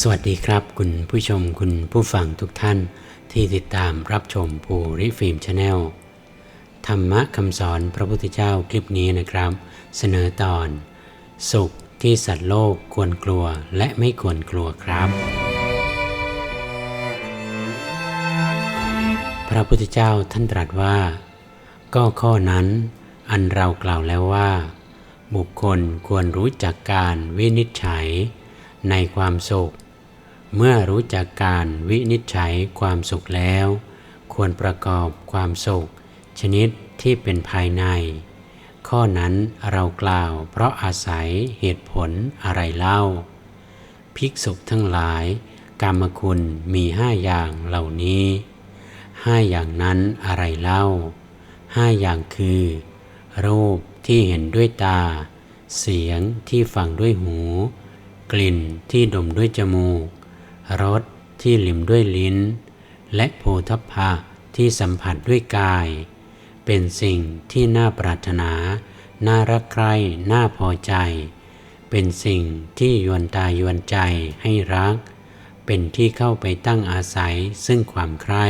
สวัสดีครับ คุณผู้ชมคุณผู้ฟังทุกท่านที่ติดตามรับชมภูริฟิล์มชาแนลธรรมะคำสอนพระพุทธเจ้าคลิปนี้นะครับ เสนอตอน สุขที่สัตว์โลกควรกลัวและไม่ควรกลัวครับ พระพุทธเจ้าท่านตรัสว่า ก็ข้อนั้น อันเรากล่าวแล้วว่า บุคคลควรรู้จักการวินิจฉัย ในความสุข เมื่อรู้จักการวินิจฉัยความสุขแล้ว ควรประกอบความสุข ชนิดที่เป็นภายใน ข้อนั้นเรากล่าวเพราะอาศัยเหตุผลอะไรเล่า ภิกษุทั้งหลาย กรรมคุณมีห้าอย่างเหล่านี้ห้าอย่างนั้นอะไรเล่าห้าอย่างคือ รูปที่เห็นด้วยตา เสียงที่ฟังด้วยหู กลิ่นที่ดมด้วยจมูก รสที่ลิ้มด้วยลิ้น และโพธพภะที่สัมผัสด้วยกาย เป็นสิ่งที่น่าปรารถนา น่ารักใคร่น่าพอใจ เป็นสิ่งที่ยวนตายวนใจให้รัก เป็นที่เข้าไปตั้งอาศัยซึ่งความใคร่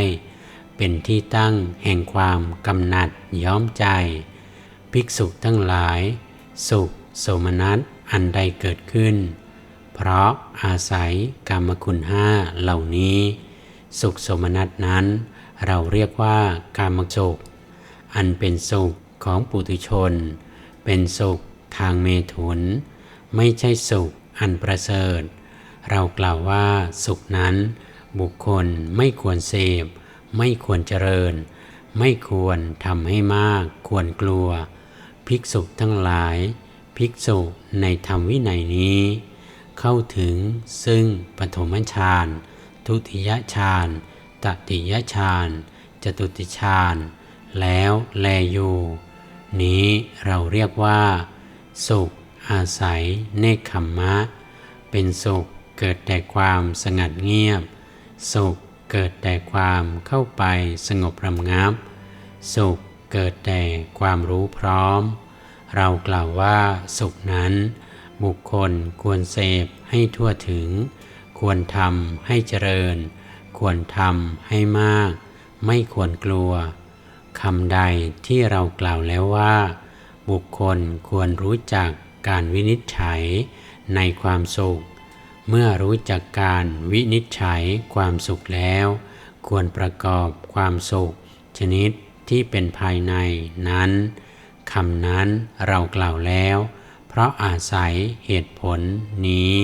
เป็นที่ตั้งแห่งความกำหนัดย้อมใจ ภิกษุทั้งหลาย สุข โสมนัสอันใดเกิดขึ้น เพราะอาศัยกรรมคุณห้าเหล่านี้ สุขสมนัสนั้น เราเรียกว่ากามสุข อันเป็นสุขของปุถุชน เป็นสุขทางเมถุน ไม่ใช่สุขอันประเสริฐ เรากล่าวว่าสุขนั้น บุคคลไม่ควรเสพ ไม่ควรเจริญ ไม่ควรทำให้มาก ควรกลัว ภิกษุทั้งหลาย ภิกษุในธรรมวินัยนี้ เข้าถึงซึ่งปฐมฌานทุติยฌานตติยฌานจตุติฌานแล้วแลอยู่นี้เราเรียกว่า สุขอาศัยเนคขมมะ เป็นสุขเกิดแต่ความสงัดเงียบ สุขเกิดแต่ความเข้าไปสงบรำงับ สุขเกิดแต่ความรู้พร้อม เรากล่าวว่าสุขนั้น บุคคลควรเสพให้ทั่วถึง ควรทำให้เจริญ ควรทำให้มาก ไม่ควรกลัวคำใดที่เรากล่าวแล้วว่า บุคคลควรรู้จักการวินิจฉัยในความสุข เมื่อรู้จักการวินิจฉัยความสุขแล้ว ควรประกอบความสุข ชนิดที่เป็นภายในนั้นคำนั้นเรากล่าวแล้ว เพราะอาศัยเหตุผลนี้